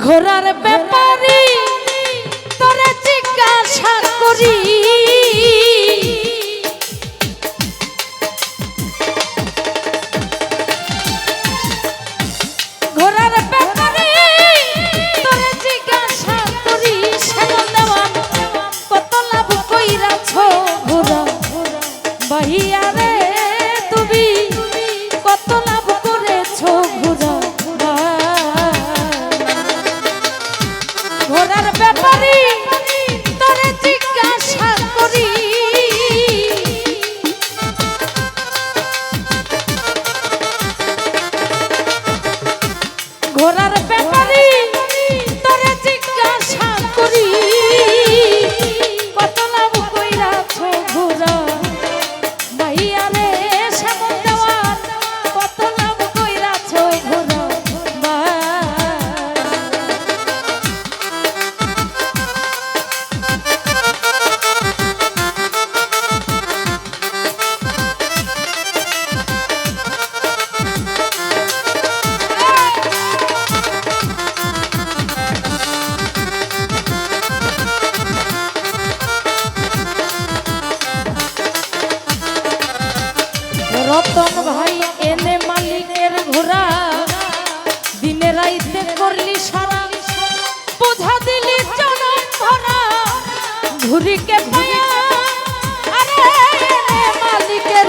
ঘোরার ব্যাপারে তোরে জিজ্ঞাসা করি। ঘোরার ব্যাপারে বোঝা দিলি জনম ভরা ঘুরিকে মালিকের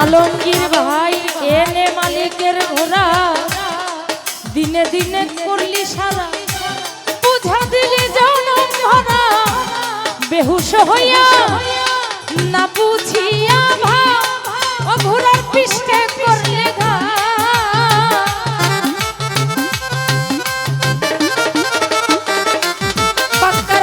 আলমগীর ভাই, এনে মালিকের ঘোড়া দিনে দিনে করলি সারা। বেহুশ হইয়া না বুঝিয়া ভা ও ঘোড়ার পিষ্টে করলে ঘা পাক্কার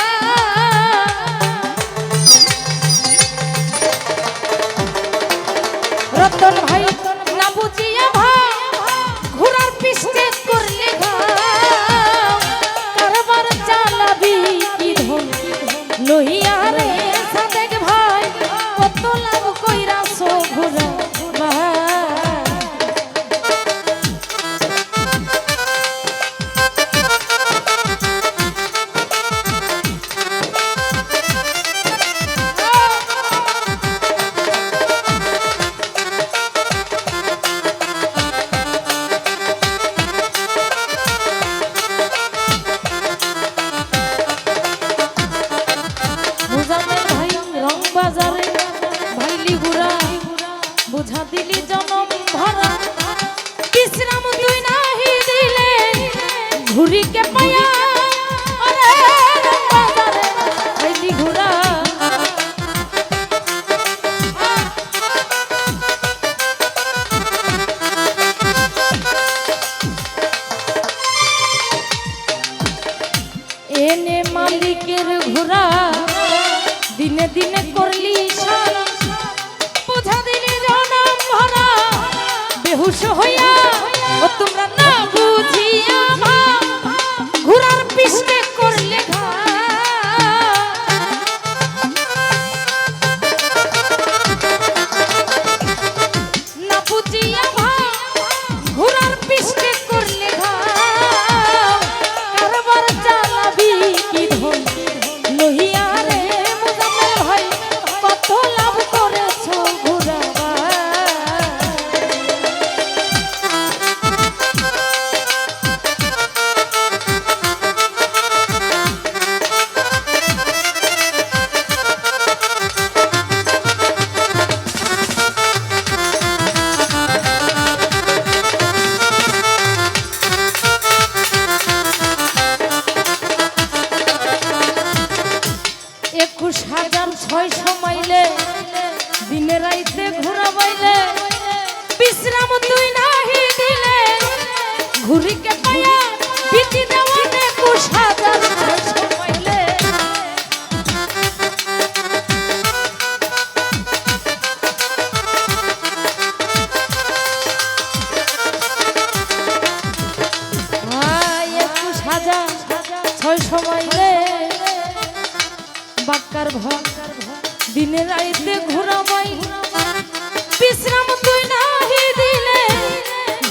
লইয়া রে বেহুশ হইয়া তোমরা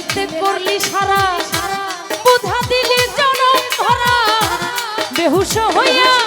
রাইতে করলি সারা বুধা দিলি জনম বেহুশ হইয়া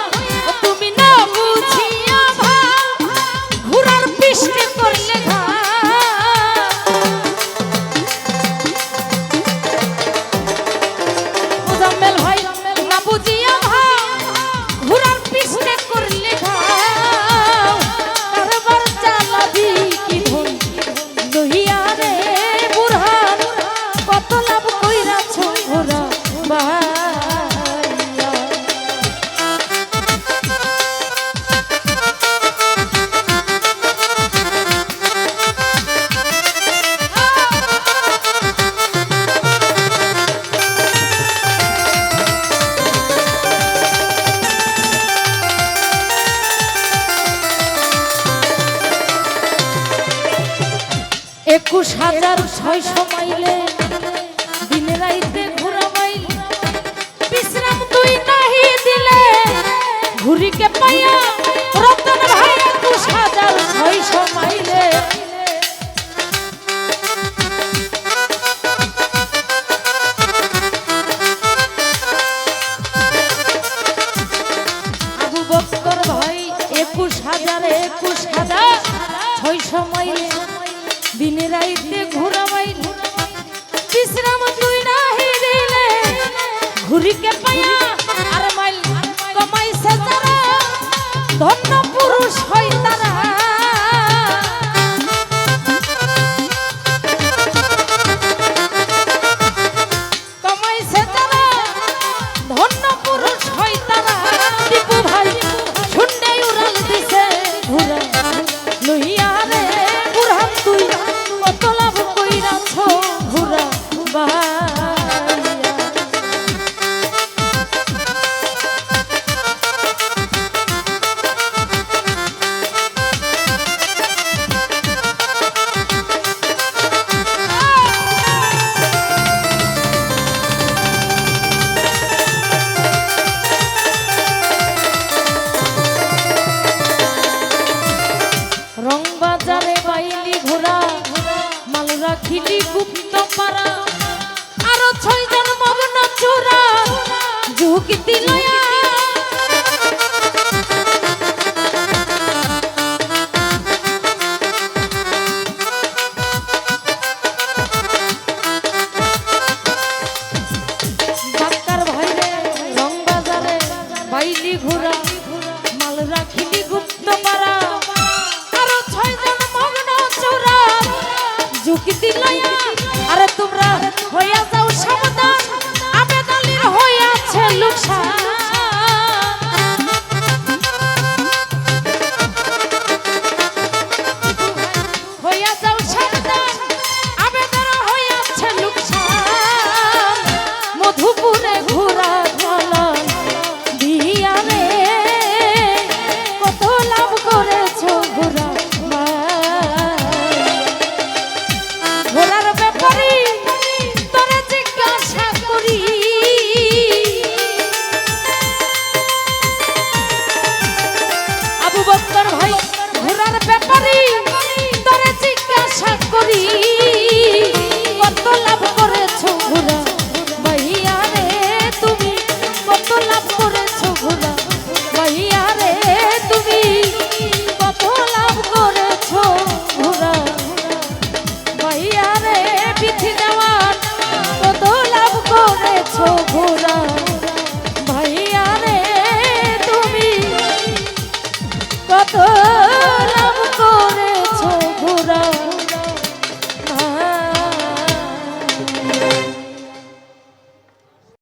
একুশ হাজার ছয়শো মাইলে, দিনে রাইতে ঘোরা মাইল। বিশ্রাম তুই নাহি দিলে, ঘুরিকে পাইয়া রতন ভাই একুশ হাজার ছয়শো মাইলে। একুশ হাজার একুশ হাজার ছয়শো মাইলে রাইতে ঘোরাবাই। বিশ্রাম তুই নাহি দিলে। ঘুরিকে পাইয়া আর মাইল কমাইছে তারা। ধন্য পুরুষ হয় তারা। রাখিনি গুপ্ত পারা আরও ছয় জন মগ্ন চোরা। ঝুঁকি দিল